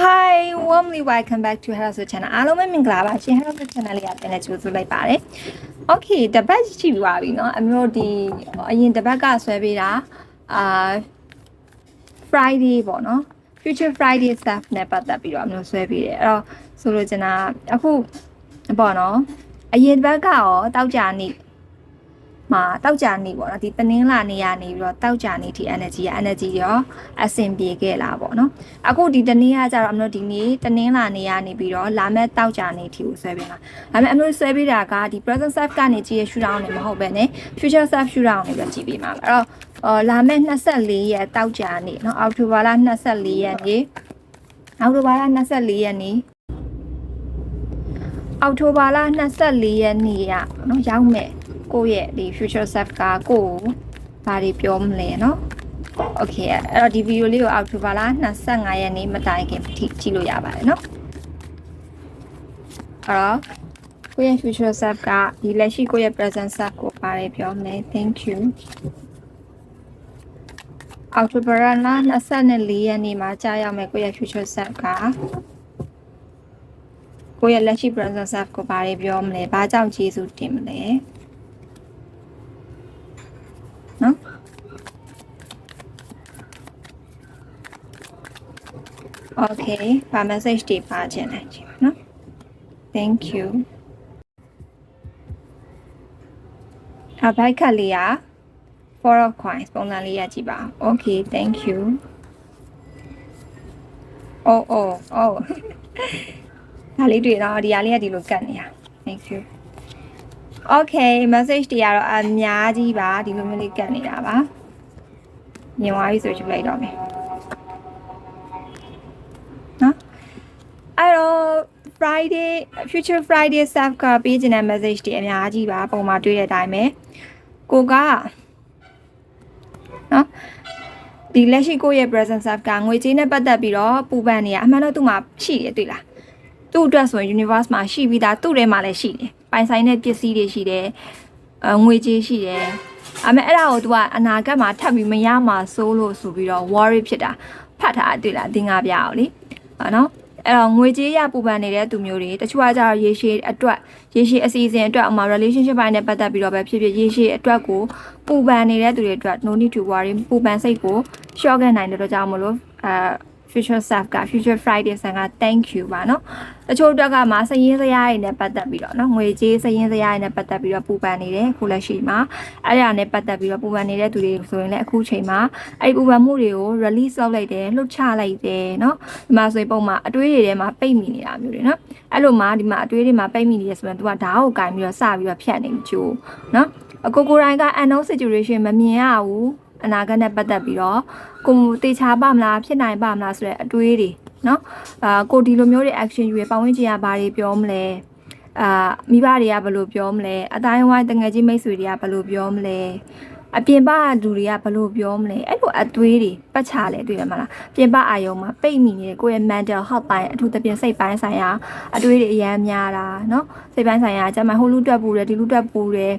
Hi warmly welcome back to Hello So Channel အားလုံးပဲမင်္ဂလာပါရှင် Hello So Channel လေးကပြန်လက်ကြိုဆိုလိုက်ပါတယ် Okay တပတ်ရှိပြီပါပြီเนาะအမျိုးဒီအရင်တပတ်ကဆွဲပေးတာအာ Friday ပေါ့เนาะ Future Friday stuff နဲ့ပတ်သက်ပြီးတော့အမျိုးဆွဲပေးတယ်အဲ့တော့ဆိုလိုချင်တာအခုပေါ့เนาะအရင်တပတ်ကရောတောက်ကြနေ့ မှာတောက်ကြနေပေါ့နော်ဒီတနင်္လာနေ့ကနေပြီးတော့တောက်ကြနေဒီ energy က energy ရောအဆင်ပြေခဲ့လာပေါ့နော်အခုဒီတနေ့ကကြတော့အမတို့ဒီနေ့တနင်္လာနေ့ကနေပြီးတော့လာမဲ့တောက်ကြနေဒီကိုဆွဲပေးမှာဒါပေမဲ့အမတို့ဆွဲပေးတာကဒီ present self ကနေကြည့်ရ shoot down နေမဟုတ်ပဲね future self shoot down နေပဲကြည့်ပေးမှာအဲ့တော့အော်လာမဲ့24ရက်တောက်ကြနေเนาะအောက်တိုဘာလ24ရက်နေ့အောက်တိုဘာလ24ရက်နေ့အောက်တိုဘာလ24ရက်နေ့ရเนาะရောက်မဲ့ ကိုယ့်ရဲ့ဒီ future self ကကိုယ်ဘာတွေပြောမလဲเนาะ Okay အဲ့တော့ဒီဗီဒီယိုလေးကိုအောက်တိုဘာလ25ရက်နေ့မတိုင်ခင်ထိကြည့်လို့ရပါတယ်เนาะအဲ့တော့ကိုယ့်ရဲ့ future self ကဒီလက်ရှိကိုယ့်ရဲ့ present self ကိုဘာတွေပြောမလဲ thank you အောက်တိုဘာလ24ရက်နေ့မှာကြာရောက်မယ်ကိုယ့်ရဲ့ future self ကကိုယ့်ရဲ့လက်ရှိ present self ကိုဘာတွေပြောမလဲဘာကြောင့်ကျေးဇူးတင်မလဲ နော် Okay ဘာ message တွေပါခြင်းလဲကြည့်ပါနော် Thank you အဘိုက်ကလေးက four of coins ပုံစံလေးရကြည့်ပါ Okay thank you Oh oh oh ဒါလေးတွေ့တော့ဒီဟာလေးကဒီလိုကတ်နေတာ Thank you Okay message တွေကတော့အများကြီးပါဒီလိုမျိုးလေးကတ်နေတာပါမြင်သွားပြီဆိုကြည့်လိုက်တော့မယ်နော်အဲ့တော့ Friday future Friday self ကပေးခြင်းတဲ့ message တွေအများကြီးပါပုံမှာတွေ့တဲ့အတိုင်းပဲကိုကနော်ဒီလက်ရှိကိုယ့်ရဲ့ present self ကငွေကြေးနဲ့ပတ်သက်ပြီးတော့ပူပန်နေရအမှန်တော့သူ့မှာရှိတယ်တွေ့လားသူ့အတွက်ဆိုရင် universe မှာရှိပြီးသားသူ့ထဲမှာလည်းရှိတယ် ပိုင်ဆိုင်တဲ့ပစ္စည်းတွေရှိတယ်အငွေကြေးရှိတယ်အမေအဲ့ဒါကို तू ကအနာဂတ်မှာထပ်ပြီးမရမှာစိုးလို့ဆိုပြီးတော့ worry ဖြစ်တာဖတ်ထားတွေ့လားအသင်္ကာပြအောင်လေဟုတ်နော်အဲ့တော့ငွေကြေးရပူပန်နေတဲ့သူမျိုးတွေတချို့ကကြတော့ရေရှည်အတွက်ရေရှည်အစီအစဉ်အတွက်အမှ relationship ပိုင်းနဲ့ပတ်သက်ပြီးတော့ပဲဖြစ်ဖြစ်ရေရှည်အတွက်ကိုပူပန်နေတဲ့သူတွေအတွက် no need to worry ပူပန်စိတ်ကို short ခဲ့နိုင်တဲ့တော့ကြောင့်မလို့အဲ future self က future friday ဆန်က thank you ပါเนาะတချို့အတွက်ကမှစည်ရင်းစရာတွေနဲ့ပတ်သက်ပြီးတော့เนาะငွေကြေးစည်ရင်းစရာတွေနဲ့ပတ်သက်ပြီးတော့ပူပန်နေတယ်ခုလက်ရှိမှာအဲ့ဒါနဲ့ပတ်သက်ပြီးတော့ပူပန်နေတဲ့သူတွေဆိုရင်လည်းအခုချိန်မှာအဲ့ဒီပူပန်မှုတွေကို release လုပ်လိုက်တယ်လှုပ်ချလိုက်တယ်เนาะဒီမှာဆိုရင်ပုံမှာအတွေးတွေထဲမှာပိတ်မိနေတာမျိုးတွေเนาะအဲ့လိုမှဒီမှာအတွေးတွေမှာပိတ်မိနေရဆိုရင် तू ကဓာတ်ကိုကင်ပြီးတော့စပြီးတော့ဖြတ်နေကြိုးเนาะအကိုကိုတိုင်းက unknown situation မမြင်ရဘူး အနာဂတ်နဲ့ပတ်သက်ပြီးတော့ကိုတေချာပါမလားဖြစ်နိုင်ပါမလားဆိုတဲ့အတွေးတွေเนาะအာကိုဒီလိုမျိုးတွေ action ယူရပတ်ဝန်းကျင်ကဘာတွေပြောမလဲအာမိဘတွေကဘယ်လိုပြောမလဲအတိုင်းဝိုင်းတငယ်ချင်းမိတ်ဆွေတွေကဘယ်လိုပြောမလဲအပြင်ပလူတွေကဘယ်လိုပြောမလဲအဲ့လိုအသွေးတွေပတ်ချလဲတွေ့ရမလားပြင်ပအာယုံမှာပိတ်မိနေတဲ့ကိုယ့်ရဲ့ mental health ပိုင်းအထူးသဖြင့်စိတ်ပိုင်းဆိုင်ရာအသွေးတွေအများများတာเนาะစိတ်ပိုင်းဆိုင်ရာကျမဟိုလူတွက်ပူတယ်ဒီလူတွက်ပူတယ်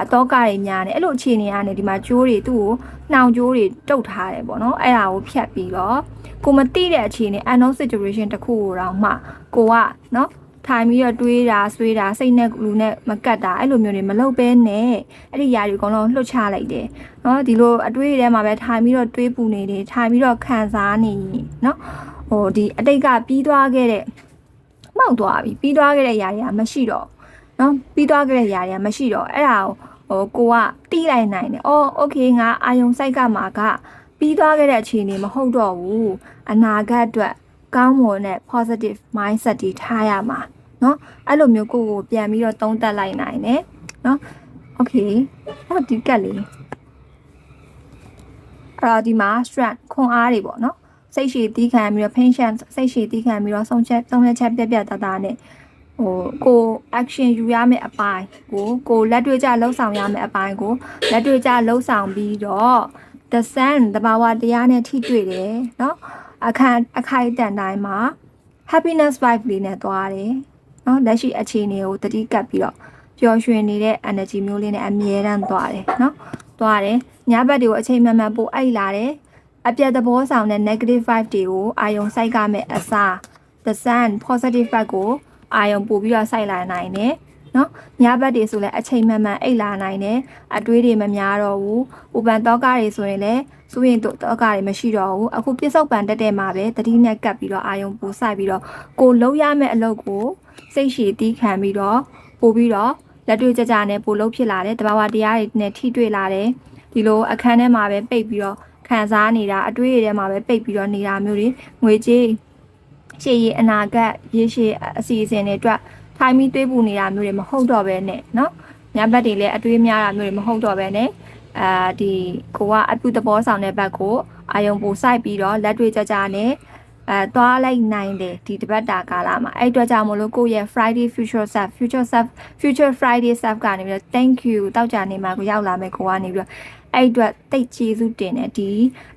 အအတော့ကတွေများနေအဲ့လိုအခြေအနေကနေဒီမှာကျိုးတွေသူ့ကိုနှောင်ကျိုးတွေတုတ်ထားတယ်ပေါ့နော်အဲ့ဒါကိုဖြတ်ပြီးတော့ကိုမသိတဲ့အခြေအနေ unknown situation တစ်ခုကိုတော့မှကိုကနော်ထိုင်ပြီးတော့တွေးတာဆွေးတာစိတ်နဲ့လူနဲ့မကတ်တာအဲ့လိုမျိုးတွေမလုပ်ဘဲနဲ့အဲ့ဒီຢာတွေအကုန်လုံးလှုပ်ချလိုက်တယ်နော်ဒီလိုအတွေးထဲမှာပဲထိုင်ပြီးတော့တွေးပူနေတယ်ထိုင်ပြီးတော့ခံစားနေနော်ဟိုဒီအတိတ်ကပြီးသွားခဲ့တဲ့မှောက်သွားပြီပြီးသွားခဲ့တဲ့ຢာတွေကမရှိတော့ နော်ပြီးသွားခဲ့တဲ့ຢာတွေကမရှိတော့အဲ့ဒါကိုဟိုကိုကတီးလိုက်နိုင်တယ်အော်โอเคငါအာယုံစိုက်ကမှာကပြီးသွားခဲ့တဲ့အခြေအနေမဟုတ်တော့ဘူးအနာဂတ်အတွက်ကောင်းမွန်တဲ့ positive mindset တွေထားရမှာเนาะအဲ့လိုမျိုးကိုကိုပြန်ပြီးတော့သုံးသပ်လိုက်နိုင်တယ်เนาะโอเคဟောဒီကက်လေးအဲ့တော့ဒီမှာ strength ခွန်အားတွေပေါ့เนาะစိတ်ရှည်တီးခံပြီးတော့ patience စိတ်ရှည်တီးခံပြီးတော့ဆုံးချက်ဆုံးဖြတ်ချက်ပြက်ပြက်သားသားနဲ့ ဟိုကို action ယူရမယ့်အပိုင်းကိုကိုလက်တွေ့ကြလှုပ်ဆောင်ရမယ့်အပိုင်းကိုလက်တွေ့ကြလှုပ်ဆောင်ပြီးတော့ the sun တဘာဝတရားနဲ့ထိတွေ့တယ်เนาะအခန့်အခိုက်အတန့်တိုင်းမှာ happiness vibe လေးနဲ့သွားတယ်เนาะလက်ရှိအခြေအနေကိုတတိကပ်ပြီးတော့ပျော်ရွှင်နေတဲ့ energy မျိုးလေးနဲ့အမြဲတမ်းသွားတယ်เนาะသွားတယ်ညဘက်တွေကိုအချိန်မှန်မှန်ပို့အိုက်လာတယ် အပြတ်သဘောဆောင်တဲ့ negative vibe တွေကိုအာယုံစိုက်ကမဲ့အစား the sun positive vibe ကို အာယုံပို့ပြီးတော့စိုက်လာနိုင်တယ်နော်ညဘက်တွေဆိုလည်းအချိန်မှန်မှန်အိတ်လာနိုင်တယ်အတွေးတွေမများတော့ဘူးဥပန်တော့ကားတွေဆိုရင်လည်းစိုးရင်တော့တော့ကားတွေမရှိတော့ဘူးအခုပြစ္ဆုတ်ပန်တက်တဲ့မှာပဲတတိနဲ့ကပ်ပြီးတော့အာယုံပို့စိုက်ပြီးတော့ကိုလုံးရမယ့်အလုပ်ကိုစိတ်ရှည်တီးခံပြီးတော့ပို့ပြီးတော့လက်တွေ့ကြကြနဲ့ပို့လို့ဖြစ်လာတယ်တဘာဝတရားတွေနဲ့ထိတွေ့လာတယ်ဒီလိုအခန်းထဲမှာပဲပိတ်ပြီးတော့ခံစားနေတာအတွေးတွေထဲမှာပဲပိတ်ပြီးတော့နေတာမျိုးတွေငွေကြေး ရှေ့ရအနာဂတ်ရေရှည်အစီအစဉ်တွေအတွက်ထိုင်ပြီးတွေးပူနေတာမျိုးတွေမဟုတ်တော့ပဲနဲ့เนาะညဘက်တွေလည်းအတွေးများတာမျိုးတွေမဟုတ်တော့ပဲနဲ့အာဒီကိုကအပြုသဘောဆောင်တဲ့ဘက်ကိုအာယုံပူစိုက်ပြီးတော့လက်တွေကြကြနဲ့အဲသွားလိုက်နိုင်တယ်ဒီတပတ်တာကာလမှာအဲ့အတွက်ကြောင့်မလို့ကိုယ့်ရဲ့ Friday future self future self future Friday self ကနေပြီးတော့ thank you တောက်ကြနေမှာကိုရောက်လာမယ်ကိုကနေပြီးတော့ အဲ့အတွက်တိတ်ကျေးဇူးတင်တယ်ဒီ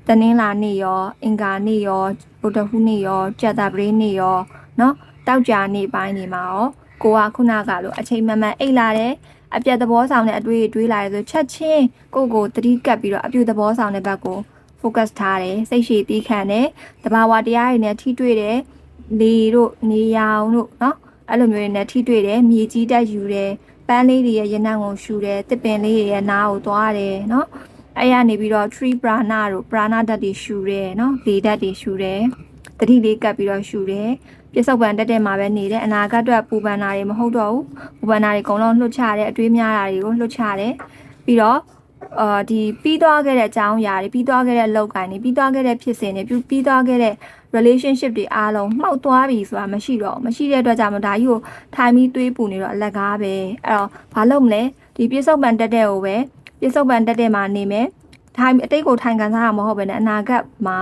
တနင်္လာနေ့ရောအင်္ဂါနေ့ရောဗုဒ္ဓဟူးနေ့ရောကြက်တာပရိနေ့ရောเนาะတောက်ကြနေ့ပိုင်းနေမှာရောကိုကခုနကလို့အချိန်မှန်မှန်အိတ်လာတယ်အပြတ်သဘောဆောင်တဲ့အတွေ့အတွေးလာတယ်ဆိုချက်ချင်းကိုကိုတတိကပ်ပြီးတော့အပြုသဘောဆောင်တဲ့ဘက်ကို focus ထားတယ်စိတ်ရှည်တီးခံတယ်တဘာဝတရားတွေနဲ့ထိတွေ့တယ်လေတို့နေရောင်တို့เนาะအဲ့လိုမျိုးတွေနဲ့ထိတွေ့တယ်မြေကြီးတက်ယူတယ်ပန်းလေးတွေရဲ့ရနံ့ကိုရှူတယ်တစ်ပင်လေးတွေရဲ့နားကိုသွားတယ်เนาะ အဲ့ရနေပြီးတော့ tree prana တို့ prana ဓာတ်တွေရှူတယ်နော်လေဓာတ်တွေရှူတယ်တတိလေးကပ်ပြီးတော့ရှူတယ်ပြစ္ဆုတ်ပံတက်တက်မှာပဲနေတယ်အနာဂတ်အတွက်ပူပန်တာတွေမဟုတ်တော့ဘူးပူပန်တာတွေအကုန်လုံးလှုပ်ချတယ်အတွေးများတာတွေကိုလှုပ်ချတယ်ပြီးတော့အာဒီပြီးသွားခဲ့တဲ့အကြောင်းအရာတွေပြီးသွားခဲ့တဲ့အလုပ်ကိုင်းတွေပြီးသွားခဲ့တဲ့ဖြစ်စဉ်တွေပြီးသွားခဲ့တဲ့ relationship တွေအားလုံးမှောက်သွားပြီဆိုတာမရှိတော့မရှိတဲ့အတွက်ကြောင့်မဒါကြီးကိုထိုင်ပြီးတွေးပူနေတော့အလကားပဲအဲ့တော့ဘာလုပ်မလဲဒီပြစ္ဆုတ်ပံတက်တက်ကိုပဲ ပြစ္ဆုတ်ပံတက်တဲ့မှာနေမယ်ထိုင်အတိတ်ကိုထိုင်ခံစားရမှာမဟုတ်ဘဲနဲ့အနာဂတ်မှာ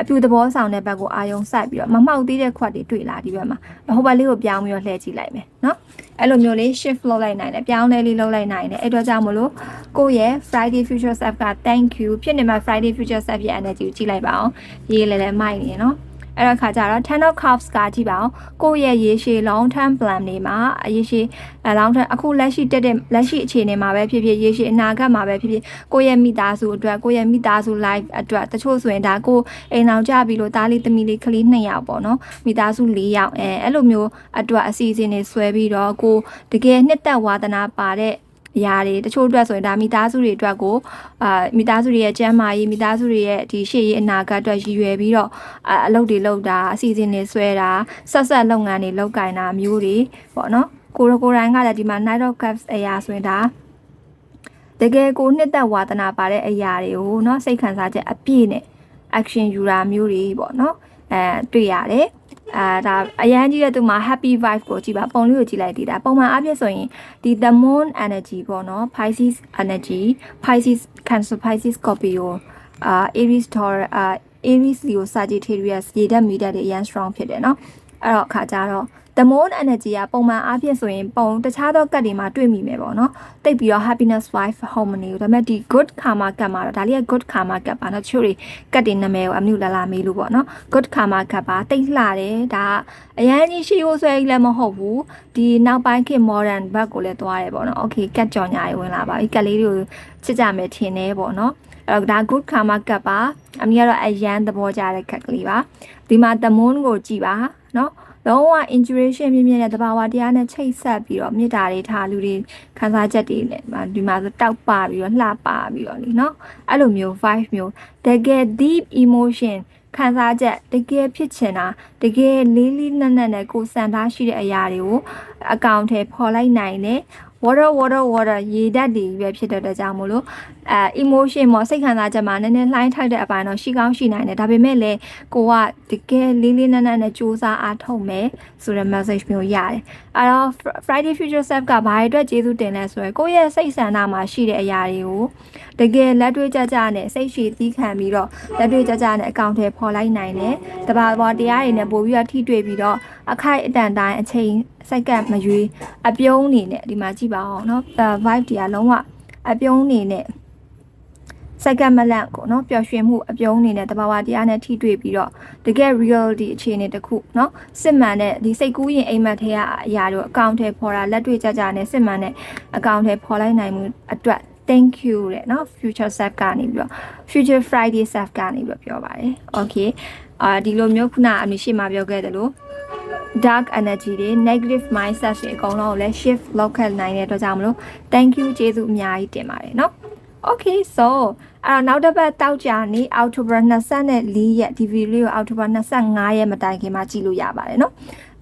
အပြူသဘောဆောင်တဲ့ဘက်ကိုအာယုံစိုက်ပြီးတော့မမောက်သေးတဲ့ခွက်တွေတွေ့လာဒီဘက်မှာဟိုဘက်လေးကိုပြောင်းပြီးတော့လှည့်ကြည့်လိုက်မယ်နော်အဲ့လိုမျိုးလေး shift လုပ်လိုက်နိုင်တယ်ပြောင်းလဲလေးလုပ်လိုက်နိုင်တယ်အဲ့တော့ကြောင့်မလို့ကိုယ့်ရဲ့ Friday Future Self က thank you ဖြစ်နေမှာ Friday Future Self ရဲ့ energy ကိုကြည့်လိုက်ပါအောင်ရေးလဲလဲမိုက်နေနော် အဲ့တော့ခါကြတော့ ten of cups ကကြည့်ပါအောင်ကိုယ့်ရဲ့ရေရှည် long term plan တွေမှာအရေရှည် long term အခုလက်ရှိတက်တဲ့လက်ရှိအခြေအနေမှာပဲဖြစ်ဖြစ်ရေရှည်အနာဂတ်မှာပဲဖြစ်ဖြစ်ကိုယ့်ရဲ့မိသားစုအတွက်ကိုယ့်ရဲ့မိသားစု life အတွက်တချို့ဆိုရင်ဒါကိုအိမ်အောင်ကြပြီလို့သားလေးသမီးလေးကလေး2ယောက်ပေါ့နော်မိသားစု4ယောက်အဲအဲ့လိုမျိုးအတွက်အစီအစဉ်တွေဆွဲပြီးတော့ကိုတကယ်နှစ်သက်ဝါသနာပါတဲ့ အရာတွေတချို့အတွက်ဆိုရင်ဒါမိသားစုတွေအတွက်ကိုအာမိသားစုတွေရဲ့ကျန်းမာရေးမိသားစုတွေရဲ့ဒီရှေ့ရေးအနာဂတ်အတွက်ရည်ရွယ်ပြီးတော့အာအလုပ်တွေလုပ်တာအစီအစဉ်တွေဆွဲတာဆက်ဆက်လုပ်ငန်းတွေလုပ်ကင်တာမျိုးတွေပေါ့နော်ကိုရကိုရိုင်းကလည်းဒီမှာ night of cups အရာဆိုရင်ဒါတကယ်ကိုနှစ်သက်ဝါသနာပါတဲ့အရာတွေကိုเนาะစိတ်ခံစားချက်အပြည့်နဲ့ action ယူတာမျိုးတွေပေါ့เนาะအဲတွေ့ရတယ် အာဒါအရန်ကြီးတဲ့သူမှာ happy vibe ကိုကြည့်ပါပုံလေးကိုကြည့်လိုက်သေးတာပုံမှန်အပြည့်ဆိုရင်ဒီ the moon energy ပေါ့နော် Pisces energy Pisces Cancer Pisces Scorpio အာ Aries Taurus အာ Aries Leo Sagittarius ရေဓာတ်မီဓာတ်တွေအရန် strong ဖြစ်တယ်เนาะအဲ့တော့ခါကြတော့ the moon energy ကပုံမှန်အားဖြင့်ဆိုရင်ပုံတခြားသောကတ်တွေမှာတွေ့မိမယ်ပေါ့နော်တိတ်ပြီးတော့ happiness wife harmony ကိုဒါပေမဲ့ဒီ good karma ကတ်မှာတော့ဒါလေးက good karma ကတ်ပါနော်ချို့တွေကတ်တွေနာမည်ကိုအမျိုးလာလာမေးလို့ပေါ့နော် good karma ကတ်ပါတိတ်လှတယ်ဒါအရန်ကြီးရှိဖို့ဆွဲကြီးလည်းမဟုတ်ဘူးဒီနောက်ပိုင်းခေတ် modern ဘက်ကိုလည်းသွားတယ်ပေါ့နော် okay ကတ်ကြော်ညာရေးဝင်လာပါပြီကတ်လေးတွေကိုချစ်ကြမယ်ထင်တယ်ပေါ့နော်အဲ့တော့ဒါ good karma ကတ်ပါအမေကတော့အရန်သဘောကျတဲ့ကတ်ကလေးပါဒီမှာ the moon ကိုကြည်ပါနော် လုံးဝ intuition မြင့်မြင့်တဲ့သဘာဝတရားနဲ့ချိတ်ဆက်ပြီးတော့မေတ္တာတွေထားလူတွေခံစားချက်တွေနဲ့ဒီမှာဆိုတောက်ပပြီးတော့လှပပြီးတော့လीเนาะအဲ့လိုမျိုး vibe မျိုးတကယ် deep emotion ခံစားချက်တကယ်ဖြစ်ချင်တာတကယ်လေးလေးနက်နက်နဲ့ကိုယ်စံထားရှိတဲ့အရာတွေကိုအကောင့်ထဲပေါ်လိုက်နိုင်တယ် water water water ရေဓာတ်တွေပဲဖြစ်တဲ့အတွက်ကြောင့်မို့လို့အဲ emotion မောစိတ်ခံစားချက်မှာနည်းနည်းလှိုင်းထိုက်တဲ့အပိုင်းတော့ရှိကောင်းရှိနိုင်တယ်ဒါပေမဲ့လည်းကိုကတကယ်လေးလေးနက်နက်နဲ့စူးစမ်းအားထုတ်မယ်ဆိုတဲ့ message မျိုးရတယ်အဲတော့ Friday Future Self ကဘာအတွက်ကျေးဇူးတင်လဲဆိုရင်ကိုယ့်ရဲ့စိတ်ဆန္ဒမှာရှိတဲ့အရာတွေကိုတကယ်လက်တွေ့ကြကြနဲ့စိတ်ရှည်သီးခံပြီးတော့လက်တွေ့ကြကြနဲ့အကောင့်ထဲပေါ်လိုက်နိုင်တယ်တဘာဝတရားတွေနဲ့ပို့ပြီးတော့ထိတွေ့ပြီးတော့အခိုက်အတန့်တိုင်းအချိန်စက္ကန့်မရွေးအပြုံးနေနဲ့ဒီမှာကြည့်ပါအောင်เนาะ vibe တရားလုံးဝအပြုံးနေနဲ့စက္ကန့်မလန့်ကိုเนาะပျော်ရွှင်မှုအပြုံးနေနဲ့တဘာဝတရားနဲ့ထိတွေ့ပြီးတော့တကယ် reality အခြေအနေတစ်ခုเนาะစစ်မှန်တဲ့ဒီစိတ်ကူးရင်အိမ်မက်ထဲကအရာတို့အကောင့်ထဲပေါ်တာလက်တွေ့ကြကြနဲ့စစ်မှန်တဲ့အကောင့်ထဲပေါ်လိုက်နိုင်မှုအတွက် thank you တဲ့เนาะ future self ကနေပြီးတော့ future friday self ကနေပြီးတော့ပြောပါတယ် okay အာဒီလိုမျိုးခုနအမရှိမပြောခဲ့တယ်လို့ dark energy တွေ negative mindset တွေအကုန်လုံးကိုလည်း shift လုပ်ခဲ့နိုင်တဲ့အတွက်ကြောင့်မလို့ thank you ကျေးဇူးအများကြီးတင်ပါတယ်เนาะ okay so အဲ့တော့နောက်တစ်ပတ်တောက်ကြနေ October 24ရက်ဒီဗီဒီယိုကို October 25ရက်မတိုင်ခင်မှာကြည့်လို့ရပါတယ်เนาะ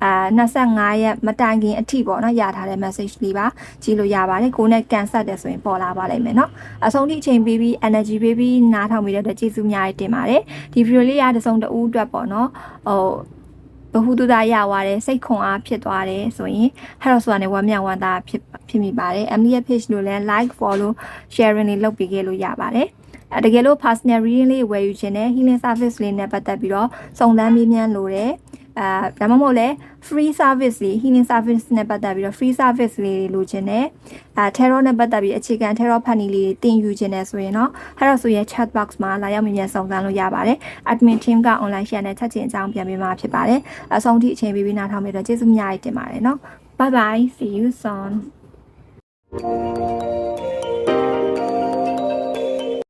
အာ25ရက်မတိုင်ခင်အထိပေါ့နော်ရထားတဲ့ message လေးပါကြည့်လို့ရပါတယ်ကိုယ်နဲ့ကန်ဆက်တယ်ဆိုရင်ပေါ်လာပါလိမ့်မယ်เนาะအဆုံးထိအချိန်ပေးပြီး energy ပေးပြီးနားထောင်ပြီးတဲ့အတွက်ကျေးဇူးအများကြီးတင်ပါတယ်ဒီဗီဒီယိုလေးရတစ်စုံတစ်ဦးအတွက်ပေါ့နော်ဟိုဘ ဟုတုဒရရသွားတယ်စိတ်ခွန်အားဖြစ်သွားတယ်ဆိုရင်ဟဲ့တော့ဆိုတာနဲ့ဝမ်းမြောက်ဝမ်းသာဖြစ်ဖြစ်မိပါတယ် Emily ရဲ့ page လို့လည်း like follow sharing လေးလုပ်ပေးခဲ့လို့ရပါတယ်အဲတကယ်လို့ personal reading လေးဝယ်ယူခြင်းနဲ့ healing service လေးနဲ့ပတ်သက်ပြီးတော့စုံစမ်းမေးမြန်းလို့တယ် အဲဒါမှမဟုတ်လဲ free service လေး healing service နဲ့ပတ်သက်ပြီးတော့ free service လေးလိုချင်တယ်အဲ terror နဲ့ပတ်သက်ပြီးအခြေခံ terror funny လေးတင်ယူချင်တယ်ဆိုရင်တော့ Hero ဆိုရဲ့ chat box မှာလာရောက်မြင်မြန်ဆောင်ကန်လို့ရပါတယ် admin team က online share နဲ့ချက်ချင်းအကြောင်းပြန်ပေးမှာဖြစ်ပါတယ်အဆုံးထိအချိန်ပေးပြီးနားထောင်ပြီးတော့ကျေးဇူးများတင်ပါတယ်နော် bye bye see you soon